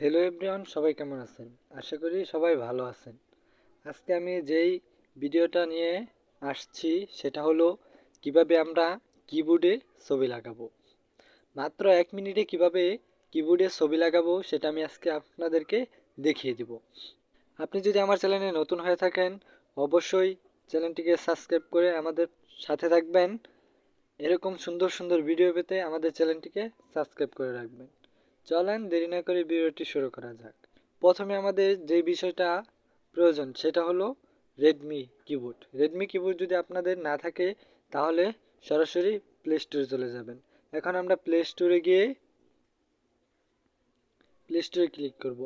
Hello everyone সবাই কেমন আছেন? আশা করি সবাই ভালো আছেন। আজকে আমি যেই ভিডিওটা নিয়ে আসছি, সেটা হলো কীভাবে আমরা কিবোর্ডে ছবি লাগাবো। মাত্র এক মিনিটে কীভাবে কিবোর্ডে ছবি লাগাবো, সেটা আমি আজকে আপনাদেরকে দেখিয়ে দিব। আপনি যদি আমার চ্যানেলে নতুন হয়ে থাকেন, অবশ্যই চ্যানেলটিকে সাবস্ক্রাইব করে আমাদের সাথে থাকবেন। এরকম সুন্দর সুন্দর ভিডিও পেতে আমাদের চ্যানেলটিকে সাবস্ক্রাইব করে রাখবেন। চলেন দেরি না করে ভিডিওটি শুরু করা যাক। প্রথমে আমাদের যে বিষয়টা প্রয়োজন, সেটা হলো রেডমি কিবোর্ড রেডমি কিবোর্ড যদি আপনাদের না থাকে, তাহলে সরাসরি প্লে স্টোরে চলে যাবেন। এখন আমরা প্লে স্টোরে গিয়ে প্লে স্টোরে ক্লিক করব।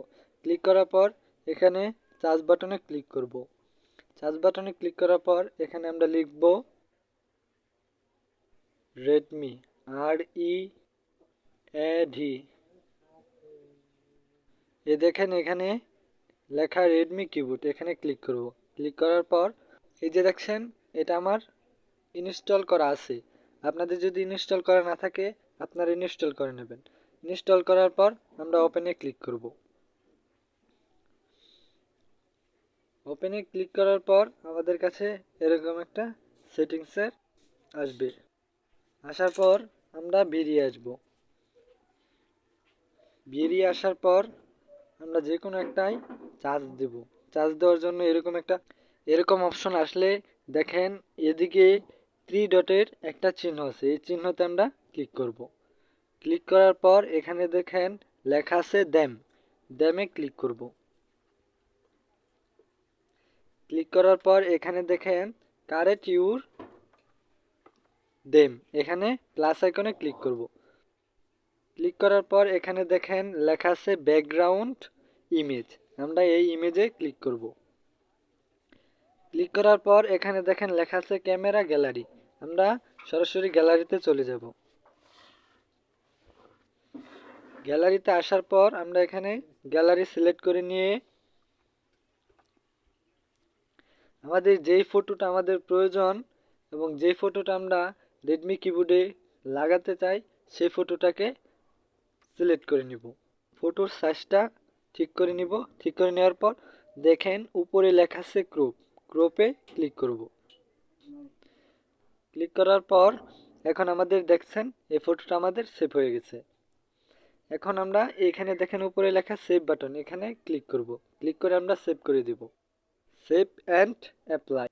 ক্লিক করার পর এখানে চার্জ বাটনে ক্লিক করব। চার্জ বাটনে ক্লিক করার পর এখানে আমরা লিখব Redmi R E A D A দেখেন এখানে লেখা রেডমি কিবোর্ড এখানে ক্লিক করব। ক্লিক করার পর এই যে দেখছেন, এটা আমার ইনস্টল করা আছে। আপনাদের যদি ইনস্টল করা না থাকে, আপনারা ইনস্টল করে নেবেন। ইনস্টল করার পর আমরা ওপেনে ক্লিক করব। ওপেনে ক্লিক করার পর আমাদের কাছে এরকম একটা সেটিংসের আসবে। আসার পর আমরা বেরিয়ে আসব। বেরিয়ে আসার পর আমরা যে কোনো একটাই চার্জ দেব। চার্জ দেওয়ার জন্য এরকম একটা, এরকম অপশন আসলে দেখেন এদিকে থ্রি ডটের একটা চিহ্ন আছে। এই চিহ্নতে আমরা ক্লিক করব। ক্লিক করার পর এখানে দেখেন লেখা আছে দ্যাম দ্যামে ক্লিক করব। ক্লিক করার পর এখানে দেখেন কারেক্ট ইউর দেম এখানে প্লাস আইকনে ক্লিক করব। ক্লিক করার পর এখানে দেখেন লেখা আছে ব্যাকগ্রাউন্ড ইমেজ আমরা এই ইমেজে ক্লিক করব। ক্লিক করার পর এখানে দেখেন লেখা আছে ক্যামেরা গ্যালারি। আমরা সরাসরি গ্যালারিতে চলে যাব। গ্যালারিতে আসার পর আমরা এখানে গ্যালারি সিলেক্ট করে নিয়ে আমাদের যেই ফটোটা আমাদের প্রয়োজন এবং যেই ফটোটা আমরা রেডমি কিবোর্ডে লাগাতে চাই, সেই ফটোটাকে সিলেক্ট করে নিব। ফটোর সাইজটা ঠিক করে নিব। ঠিক করে নেওয়ার পর দেখেন উপরে লেখা আছে ক্রপ ক্রপে ক্লিক করব। ক্লিক করার পর এখন আমাদের দেখছেন এই ফটোটা আমাদের সেভ হয়ে গেছে। এখন আমরা এখানে দেখেন উপরে লেখা সেভ বাটন এখানে ক্লিক করব। ক্লিক করে আমরা সেভ করে দিব। সেভ অ্যান্ড অ্যাপ্লাই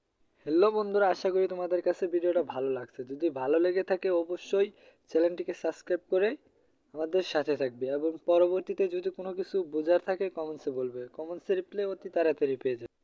হ্যালো বন্ধুরা, আশা করি তোমাদের কাছে ভিডিওটা ভালো লাগছে। যদি ভালো লেগে থাকে অবশ্যই চ্যানেলটিকে সাবস্ক্রাইব করে আমাদের সাথে থাকবে এবং পরবর্তীতে যদি কোনো কিছু বোঝার থাকে কমেন্টসে বলবে। কমেন্টসে রিপ্লাই অতি তাড়াতাড়ি পেয়ে যাবে।